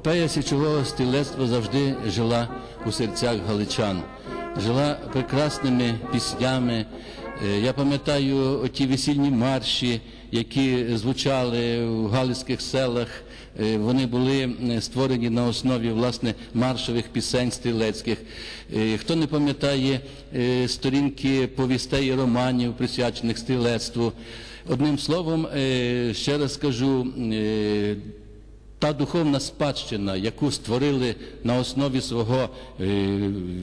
Епопея січового стрілецтва завжди жила у серцях галичан, жила прекрасними піснями. Е, Я пам'ятаю ті весільні марші, які звучали в галицьких селах. Е, Вони були створені на основі власне маршових пісень стрілецьких. Е, Хто не пам'ятає сторінки повістей і романів, присвячених стрілецтву. Одним словом, ще раз кажу, е, та духовна спадщина, яку створили на основі свого е,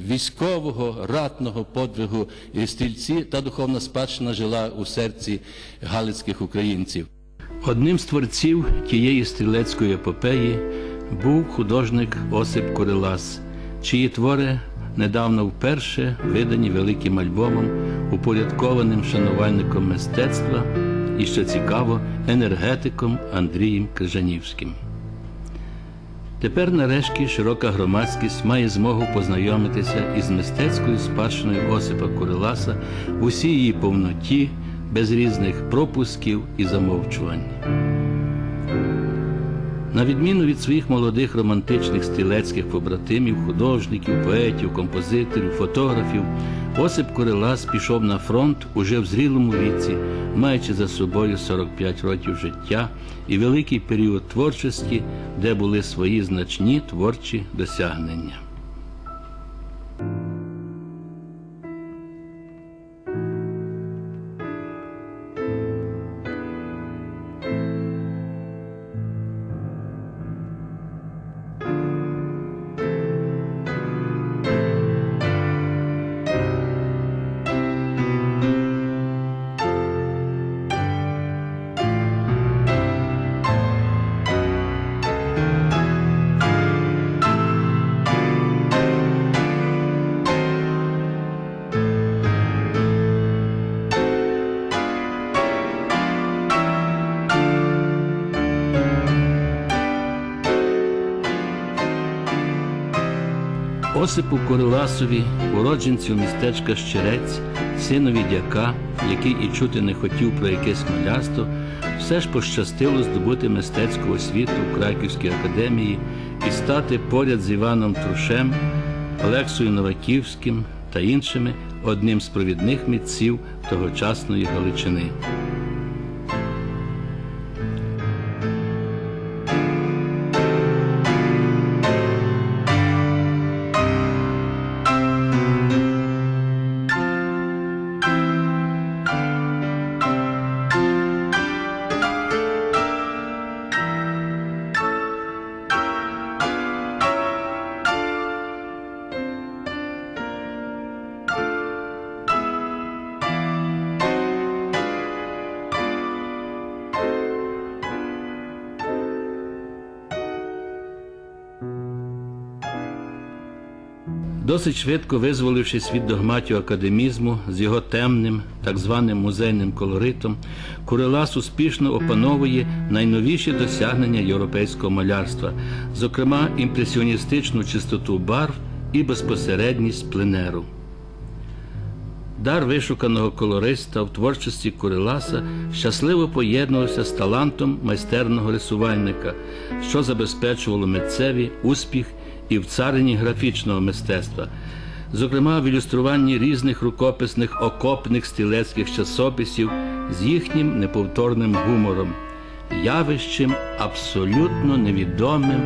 військового ратного подвигу стрільці, та духовна спадщина жила у серці галицьких українців. Одним з творців тієї стрілецької епопеї був художник Осип Курилас, чиї твори недавно вперше видані великим альбомом, упорядкованим шанувальником мистецтва і, що цікаво, енергетиком Андрієм Крижанівським. Тепер, нарешті, широка громадськість має змогу познайомитися із мистецькою спадщиною Осипа Куриласа в усій її повноті, без різних пропусків і замовчувань. На відміну від своїх молодих романтичних стрілецьких побратимів, художників, поетів, композиторів, фотографів, Осип Курилас пішов на фронт уже в зрілому віці, маючи за собою 45 років життя і великий період творчості, де були свої значні творчі досягнення. Осипу Кориласові, уродженцю містечка Щерець, синові дяка, який і чути не хотів про якесь малярство, все ж пощастило здобути мистецьку освіту в Краківській академії і стати поряд з Іваном Трушем, Олексою Новаківським та іншими одним з провідних митців тогочасної Галичини. Досить швидко визволившись від догматів академізму з його темним, так званим музейним колоритом, Курилас успішно опановує найновіші досягнення європейського малярства, зокрема імпресіоністичну чистоту барв і безпосередність пленеру. Дар вишуканого колориста в творчості Куриласа щасливо поєднувався з талантом майстерного рисувальника, що забезпечувало митцеві успіх і в царині графічного мистецтва, зокрема в ілюструванні різних рукописних окопних стрілецьких часописів з їхнім неповторним гумором, явищем абсолютно невідомим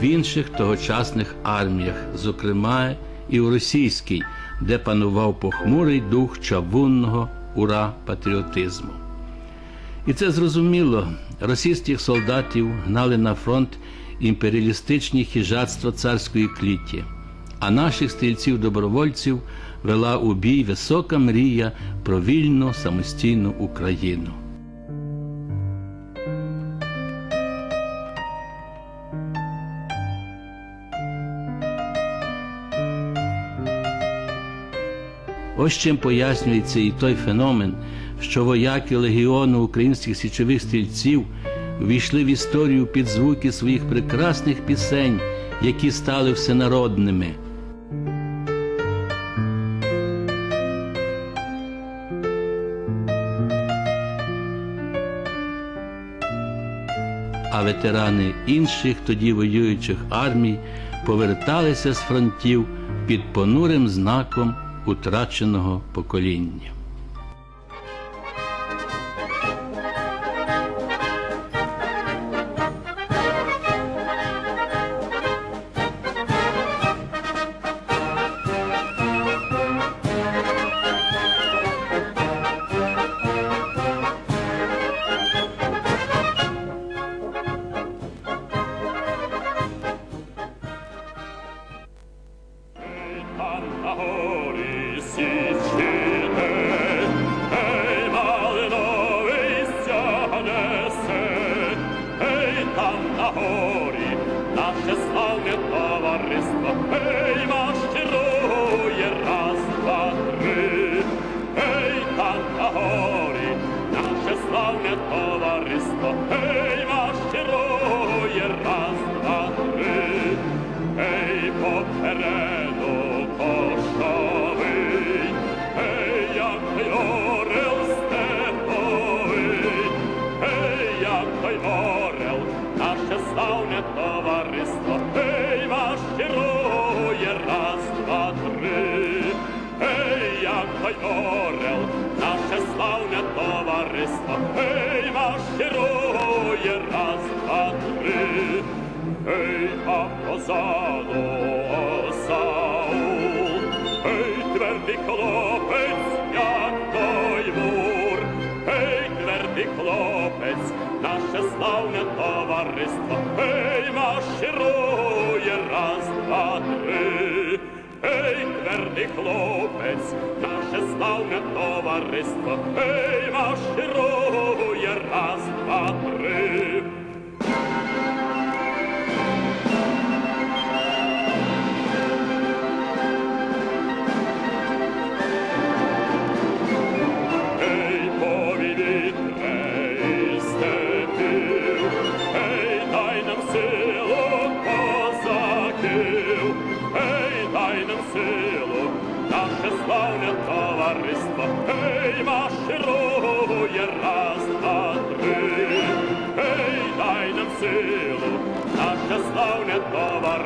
в інших тогочасних арміях, зокрема і в російській, де панував похмурий дух чавунного ура патріотизму. І це зрозуміло. Російських солдатів гнали на фронт імперіалістичні хижатства царської кліті, а наших стрільців-добровольців вела у бій висока мрія про вільну самостійну Україну. Ось чим пояснюється і той феномен, що вояки легіону українських січових стрільців ввійшли в історію під звуки своїх прекрасних пісень, які стали всенародними. а ветерани інших тоді воюючих армій поверталися з фронтів під понурим знаком утраченого покоління. Славне товариство, ей, марширує раз, два, три, ей, там на горі наше славне товариство, ей, марширує раз, два, три. Ей, попереду коштовий, ей, як орел степовий, ей, як той орел, наше славне товариство, Ей, а позаду Саул, ей, твердий хлопець, як той мур, ей, твердий хлопець, наше славне товариство, ей, марширує раз, два, три. Ей, твердий хлопець, наше славне товариство, ей, марширує раз, два, три.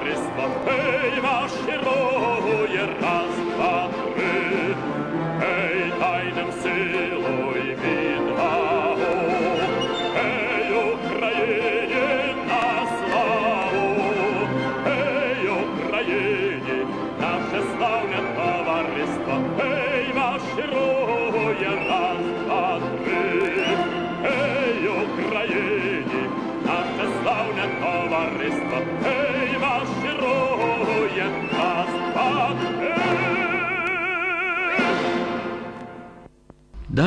Товариство, ей, марширує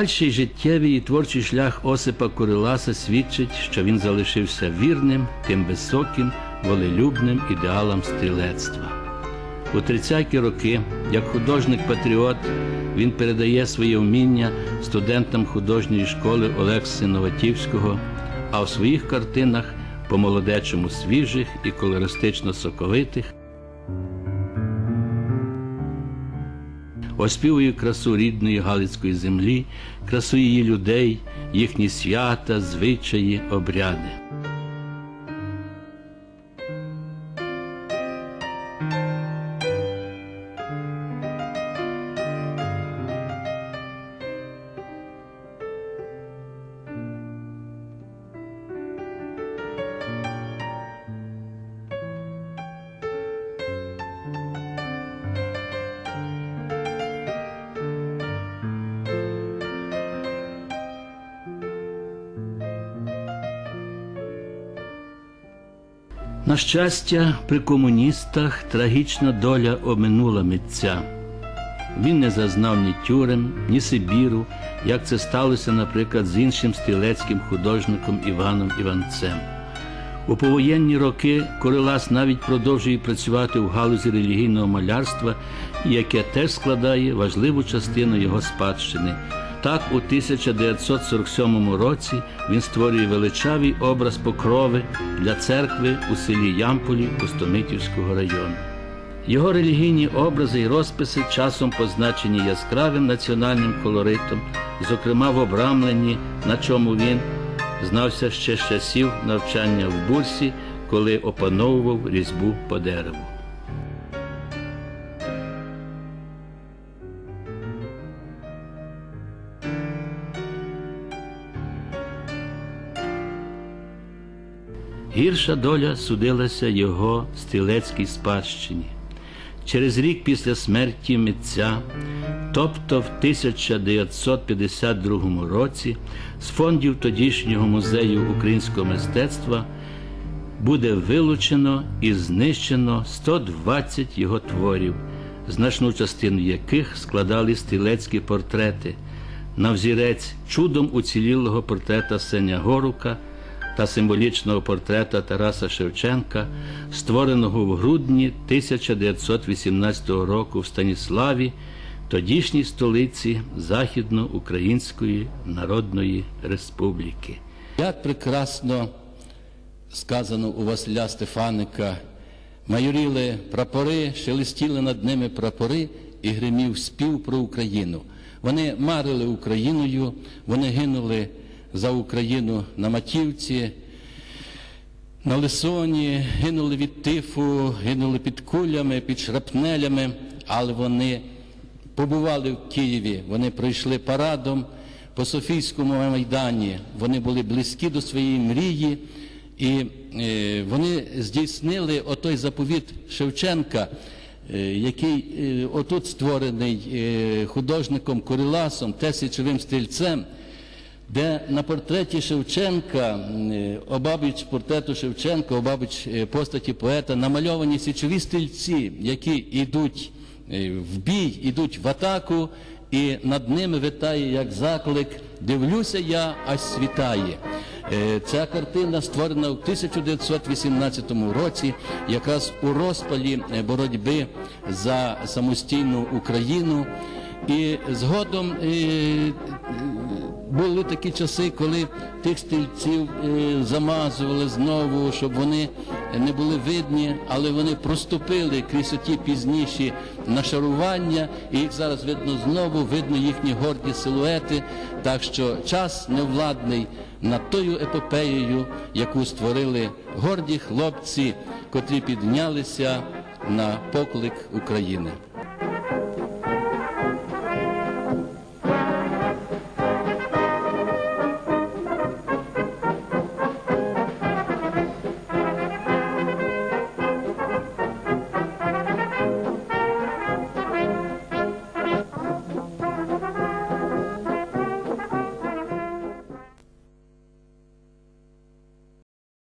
Дальший життєвий і творчий шлях Осипа Куриласа свідчить, що він залишився вірним тим високим, волелюбним ідеалам стрілецтва. У 30-ті роки, як художник-патріот, він передає своє вміння студентам художньої школи Олекси Новатівського, а в своїх картинах по молодечому свіжих і колористично соковитих оспівує красу рідної Галицької землі, красу її людей, їхні свята, звичаї, обряди. На щастя, при комуністах трагічна доля оминула митця. Він не зазнав ні тюрем, ні Сибіру, як це сталося, наприклад, з іншим стрілецьким художником Іваном Іванцем. У повоєнні роки Корилас навіть продовжує працювати в галузі релігійного малярства, яке теж складає важливу частину його спадщини. Так, у 1947 році він створює величавий образ покрови для церкви у селі Ямполі Пустомитівського району. Його релігійні образи і розписи часом позначені яскравим національним колоритом, зокрема в обрамленні, на чому він знався ще з часів навчання в бурсі, коли опановував різьбу по дереву. Гірша доля судилася його стрілецькій спадщині. Через рік після смерті митця, тобто в 1952 році, з фондів тодішнього музею українського мистецтва буде вилучено і знищено 120 його творів, значну частину яких складали стрілецькі портрети, на взірець чудом уцілілого портрета Сеня Горука та символічного портрета Тараса Шевченка, створеного в грудні 1918 року в Станіславі, тодішній столиці Західноукраїнської Народної Республіки. Як прекрасно сказано у Василя Стефаника, майоріли прапори, шелестіли над ними прапори і гримів спів про Україну. Вони марили Україною, вони гинули за Україну на Матівці, на Лисоні, гинули від тифу, гинули під кулями, під шрапнелями, але вони побували в Києві, вони пройшли парадом по Софійському майдані, вони були близькі до своєї мрії, і е, вони здійснили отой заповіт Шевченка, е, який е, отут створений художником Куриласом, Тесічовим стрільцем де на портреті Шевченка, е, обабіч портрету Шевченка, обабіч е, постаті поета, намальовані січові стрільці, які йдуть е, в бій, йдуть в атаку, і над ними витає як заклик Дивлюся я, аж світає. Ця картина створена в 1918 році, якраз у розпалі боротьби за самостійну Україну. І згодом е, були такі часи, коли тих стільців е, замазували знову, щоб вони не були видні, але вони проступили крізь оті пізніші нашарування, і їх зараз видно знову, видно їхні горді силуети. Так що час невладний над тою епопеєю, яку створили горді хлопці, котрі піднялися на поклик України.